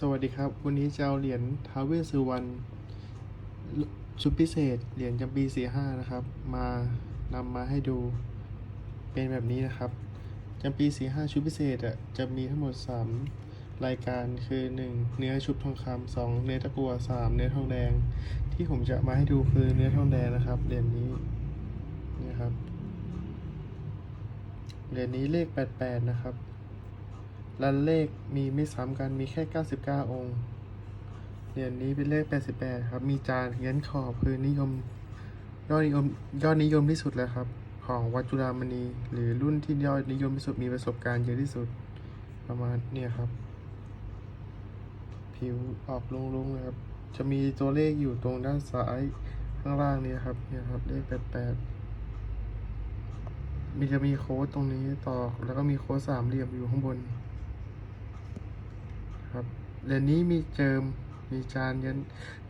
สวัสดีครับ วันนี้จะเอาเหรียญทาวเวสสุวรรณชุดพิเศษ เหรียญจำปีสี่ห้านะครับ มานำมาให้ดูเป็นแบบนี้นะครับจำปีสี่ห้าชุดพิเศษอะจะมีทั้งหมดสามรายการคือหนึ่งเนื้อชุบทองคำสองเนื้อตะกั่วสามเนื้อทองแดง ที่ผมจะมาให้ดูคือเนื้อทองแดงนะครับเหรียญนี้นี่ครับเหรียญนี้เลขแปดแปดนะครับ รันเลขมีไม่ซ้ำกันมีแค่ 99 องค์เหรียญนี้เป็นเลข 88 ครับ มีจานเง้นขอบคือนิยมยอดนิยมยอดนิยมที่สุดแล้วครับ ของวัจุฬามณี หรือรุ่นที่ยอดนิยมที่สุดมีประสบการณ์เยอะที่สุด ประมาณเนี่ยครับ ผิวออกลุงๆเลยครับ จะมีตัวเลขอยู่ตรงด้านซ้ายข้างล่างนี้ครับเนี่ยครับเลข88มีจะมีโค้ดตรงนี้ต่อ แล้วก็มีโค้ดสามเหลี่ยมอยู่ข้างบน ครับเหรียญนี้มีเจิมมีจานยัน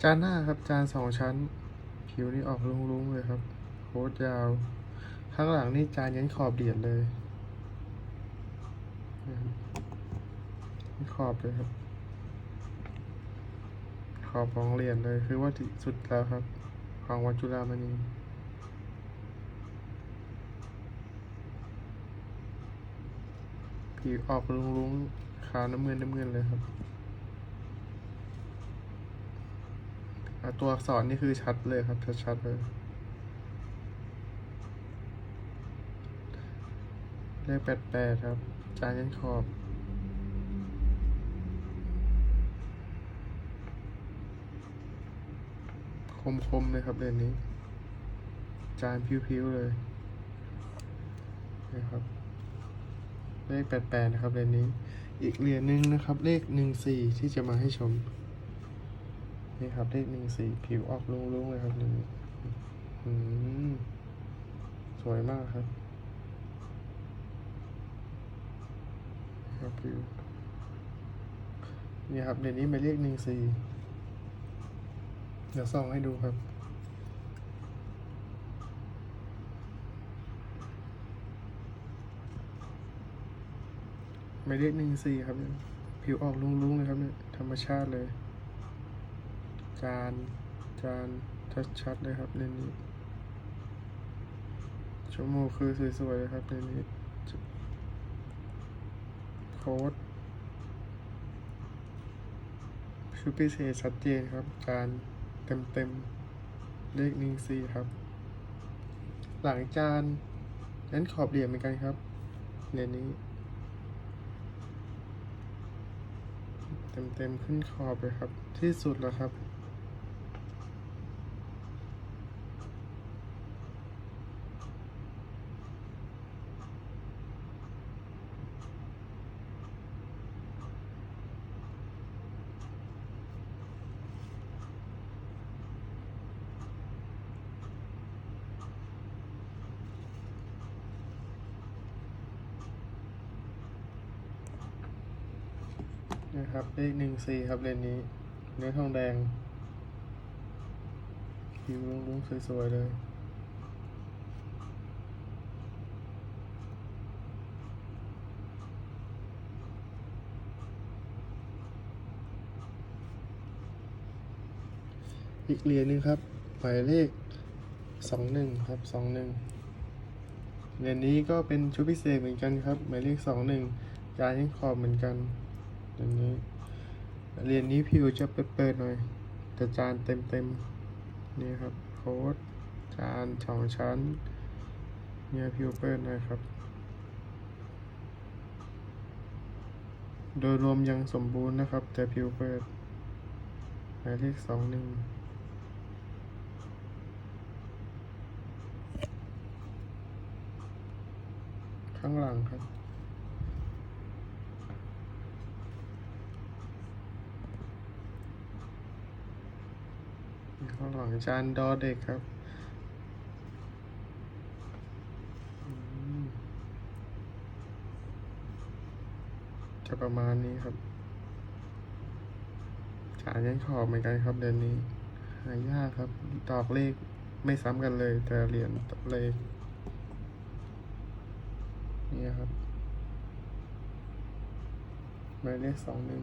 จานหน้าครับจานสองชั้น ผิวนี่ออกรุ้งๆเลยครับโคตรยาว ข้างหลังนี่จานยันขอบเหรียญเลยขอบเลยครับ ขอบของเหรียญเลยคือว่าสุดแล้วครับ ของวัดจุฬามณีผิวออกรุ้งๆาวน้ำเงินน้ำเงินเลยครับตัวอักษรนี่คือชัดเลยครับ ชัดๆเลย เลขแปดแปดครับ จานยันขอบ คมๆเลยครับเดือนนี้ จานพิ้วๆเลยนะครับ เลขแปดแปดนะครับเดือนนี้ อีกเหรียญหนึ่งนะครับ เลขหนึ่งสี่ที่จะมาให้ชม นี่ครับ เลขหนึ่งสี่ผิวออกลุ้งๆเลยครับนี่สวยมากครับครับผิวนี่ครับเดี๋ยวนี้หมายเลขหนึ่งสี่เดี๋ยวส่องให้ดูครับ หมายเลขหนึ่งสี่ครับเนี่ยผิวออกลุ้งๆเลยครับเนี่ยธรรมชาติเลย จานจานชัดๆเลยครับเรื่องนี้ชั่วโมงคือสวยๆเลยครับเรื่องนี้โค้ดชุดพิเศษชัดเจนครับจานเต็มๆเลขหนึ่งสี่ครับ หลังจานนั้นขอบเหลี่ยมเหมือนกันครับเรียนนี้ เต็มๆขึ้นคอไปครับ ที่สุดแล้วครับ นะครับ เลขหนึ่งสี่ครับเลนนี้ เนื้อทองแดงผิวลุงๆสวยๆเลยอีกเหรียญหนึ่งครับหมายเลขสองหนึ่งครับสองหนึ่งเหรียญนี้ก็เป็นชุดพิเศษเหมือนกันครับ หมายเลขสองหนึ่งยายังขอบเหมือนกัน อย่างนี้เรียนนี้ผิวจะเปิดๆหน่อยแต่จานเต็มๆนี่ครับโค้ดจานสองชั้นเนี่ยผิวเปิดหน่อยครับ โดยรวมยังสมบูรณ์นะครับ แต่ผิวเปิดหมายเลขสองหนึ่งข้างหลังครับ ข้างหลังจานดอเด็กครับจะประมาณนี้ครับจานยันขอบเหมือนกันครับเดือนนี้ หายากครับดอกเลขไม่ซ้ำกันเลย แต่เหรียญเลขนี่ครับหมายเลขสองหนึ่ง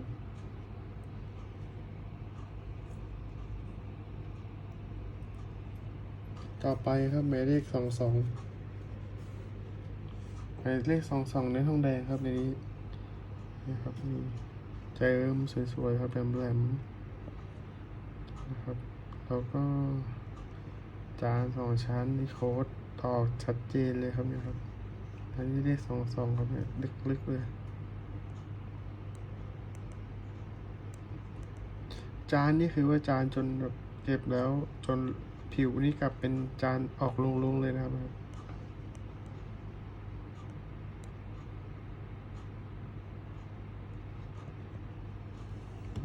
ต่อไปครับหมายเลขสองสองหมายเลขสองสองเนื้อทองแดงครับในนี้นะครับมีเจิมสวยๆครับแหลมๆนะครับแล้วก็ จานสองชั้นมีโค้ดตอกชัดเจนเลยครับเนี่ยครับอันนี้เลขสองสองครับเนี่ยลึกๆเลยจานนี่คือว่าจานจนแบบเก็บแล้วจน ผิวนี่กลับเป็นจานออกลงๆเลยนะครับน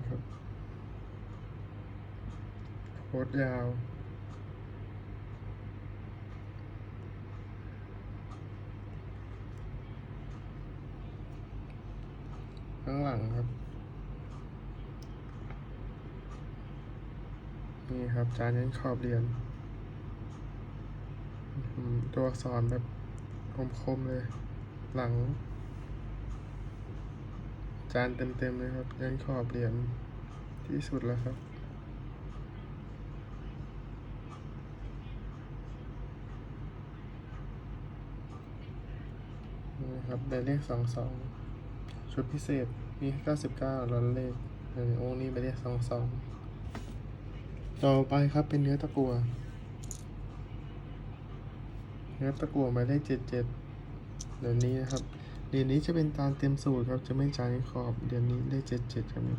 ะครับโคตรยาวข้างหลังครับ นี่ครับจานยันขอบเหรียญตัวอักษรแบบคมๆเลย หลัง จานเต็มๆเลยครับยันขอบเหรียญที่สุดแล้วครับนี่ครับได้เลขสองสองชุดพิเศษมีเก้าสิบเก้าล้านเลขออโอ้นี่ไปเลขสองสอง ต่อไปครับเป็นเนื้อตะกัว เนื้อตะกัวมายเลขเจ็ดเจ็ดเดี๋ยวนี้นะครับ เดี๋ยวนี้จะเป็นจานเต็มสูตรครับ จะไม่จานขอบ เดี๋ยวนี้เลขเจ็ดเจ็ดครับนี่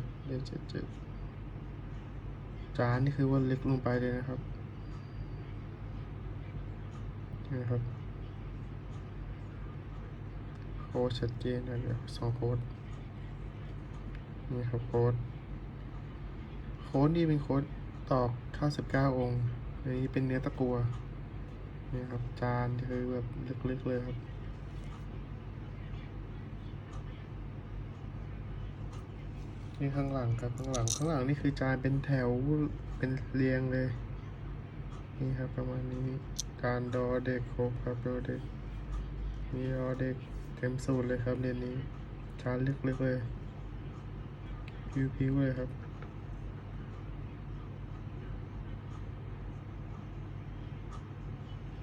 เจ็ดเจ็ดจานนี่คือว่าเล็กลงไปเลยนะครับนี่นะครับโค้ดชัดเจนนะเดี๋ยวสองโค้ดนี่ครับโค้ดโค้ดนี่เป็นโค้ด ตอก99องค์อันนี้เป็นเนื้อตะกัวนี่ครับ จานคือแบบลึกๆเลยครับ นี่ข้างหลังครับข้างหลังข้างหลังนี่คือจานเป็นแถวเป็นเรียงเลย นี่ครับประมาณนี้จานดอเด็กครบครับดอเด็กมีดอเด็กเต็มสูตรเลยครับเรียนนี้จานลึกๆเลยพิวๆเลยครับ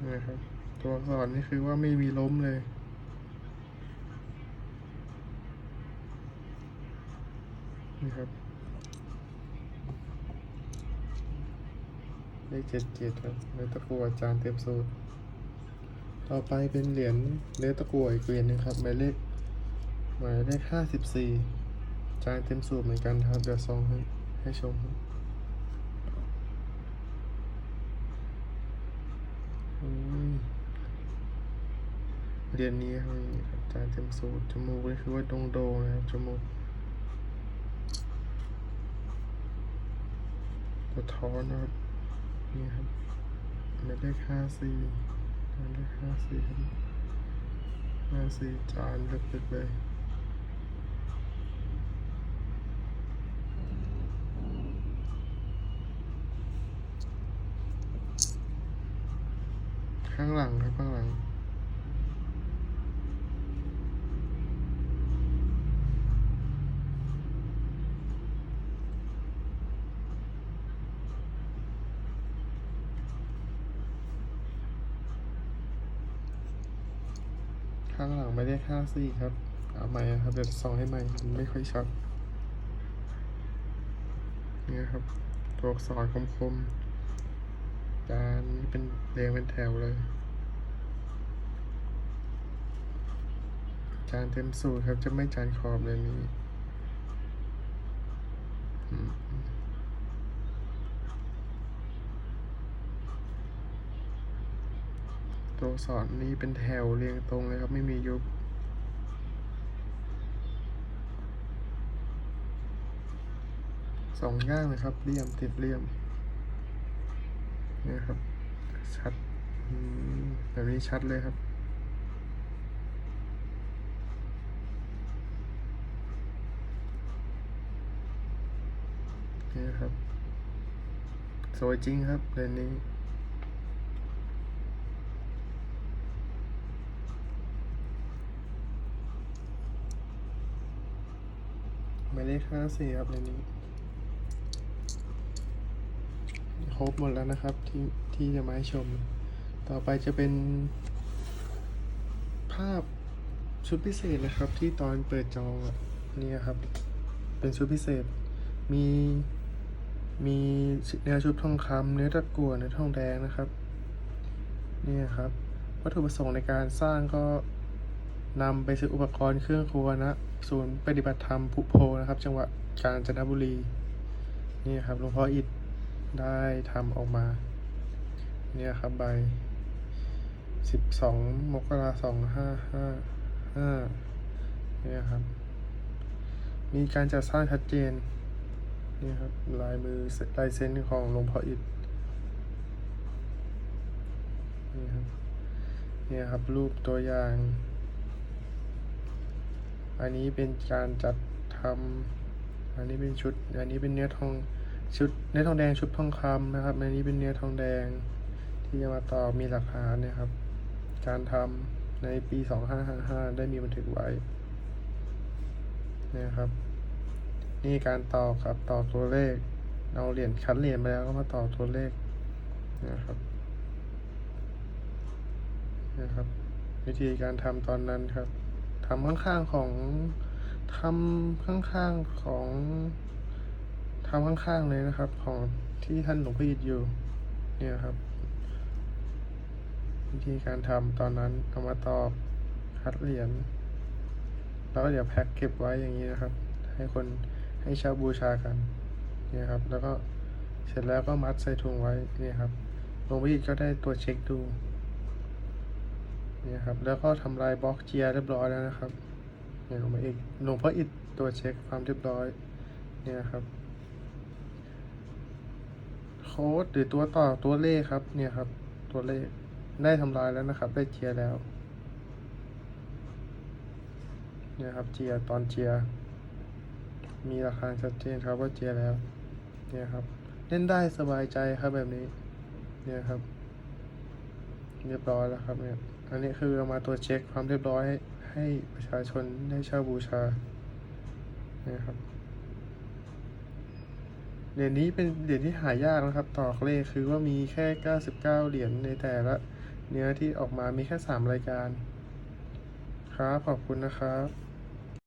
นะครับ ตัวอักษรนี่คือว่าไม่มีล้มเลย นี่ครับเลขเจ็ดเจ็ดครับเนื้อตะกัวจานเต็มสูตร ต่อไปเป็นเหรียญเนื้อตะกัวอีกเหรียญหนึงครับหมายเลขหมายเลขห้าสิบสี่จานเต็มสูตรเหมือนกันครับ เดี๋ยวซองให้ให้ชมครับอืม เรียญนี้ครับนี่ครับจานเต็มสูตรจมูกนี่คือว่าโด่งๆนะครับจมูกสะท้อนนะครับนี่ครับหมายเลขห้าสี่หมายเลขห้าสี่ครับห้าสี่จานเลึกๆเลยข้างหลังครับข้างหลัง ข้างหลังไม่ได้ค่าสี่ครับ เอาใหม่ครับเดี๋ยวส่องให้ใหม่ไม่ค่อยชัดนี่ครับ ตัวอักษรคมๆจานนี้เป็นเรียงเป็นแถวเลย จานเต็มสูตรครับจะไม่จานขอบเลยนี้อืม ตัวอักษรนี้เป็นแถวเรียงตรงเลยครับ ไม่มียุบสองย่างเลยครับเลี่ยมติดเลี่ยมนี่ครับชัดแบบนี้ชัดเลยครับ นี่ครับ สวยจริงครับเลนนี้ มายเลขห้าสี่ครับเลนนี้ครบหมดแล้วนะครับที่ที่จะมาให้ชม ต่อไปจะเป็น ภาพชุดพิเศษนะครับ ที่ตอนเปิดจอเนี่ยครับ เป็นชุดพิเศษ มีมีเนื้อชุดทองคำเนื้อตะกั่วเนื้อทองแดงนะครับ นี่ครับ วัตถุประสงค์ในการสร้างก็ นำไปซื้ออุปกรณ์เครื่องครัวนะศูนย์ปฏิบัติธรรมพุโพนะครับ จังหวัดกาญจนบุรี นี่ครับหลวงพ่ออิฐได้ทำออกมา เนี่ยครับใบสิบสองมกราสองห้าห้าห้าเนี่ยครับ มีการจัดสร้างชัดเจนนี่ครับลายมือลายเซ็นของหลวงพ่ออิฐนี่ครับ เนี่ยครับรูปตัวอย่าง อันนี้เป็นการจัดทำอันนี้เป็นชุด อันนี้เป็นเนื้อทองชุดเนื้อทองแดงชุดทองคำนะครับ อันนี้เป็นเนื้อทองแดง ที่จะมาต่อมีหลักฐานนี่ยครับ การทำในปี 2555 ได้มีบันทึกไว้นี่ยครับ นี่การต่อครับต่อตัวเลข เอาเหรียญคัดเหรียญมาแล้วก็มาต่อตัวเลขนะครับนะครับ วิธีการทำตอนนั้นครับ ทำข้างๆของทำข้างๆของทำข้างๆเลยนะครับ ของที่ท่านหลวงพ่ออิฐอยู่ เนี่ยครับ วิธีการทำตอนนั้นเอามาตอกคัดเหรียญแล้วก็เดี๋ยวแพ็คเก็บไว้อย่างนี้นะครับ ให้คนให้ช่าบูชากันเนี่ยครับ แล้วก็เสร็จแล้วก็มัดใส่ถุงไว้เนี่ยครับหลวงพ่ออิฐก็ได้ตัวเช็คดู เนี่ยครับ แล้วก็ทำลายบล็อกเจียเรียบร้อยแล้วนะครับเนี่ยหลวงพ่ออิฐหลวงพ่ออิฐตัวเช็คความเรียบร้อยเนี่ยครับโค้ดหรือตัวต่อตัวเลขครับเนี่ยครับ ตัวเลขได้ทำลายแล้วนะครับ ได้เจียแล้วเนี่ยครับเจียตอนเจีย มีราคาชัดเจนครับว่าเจียแล้วเนี่ยครับ เล่นได้สบายใจครับแบบนี้เนี่ยครับ เรียบร้อยแล้วครับเนี่ย อันนี้คือเอามาตัวจเช็คความเรียบร้อยให้ให้ประชาชนได้เช่าบูชานะครับเหรียญนี้เป็นเหรียญที่หายากนะครับ ต่อเลขคือว่ามีแค่ 99 เหรียญในแต่ละ เนื้อที่ออกมามีแค่ 3 รายการ ครับ ขอบคุณนะครับ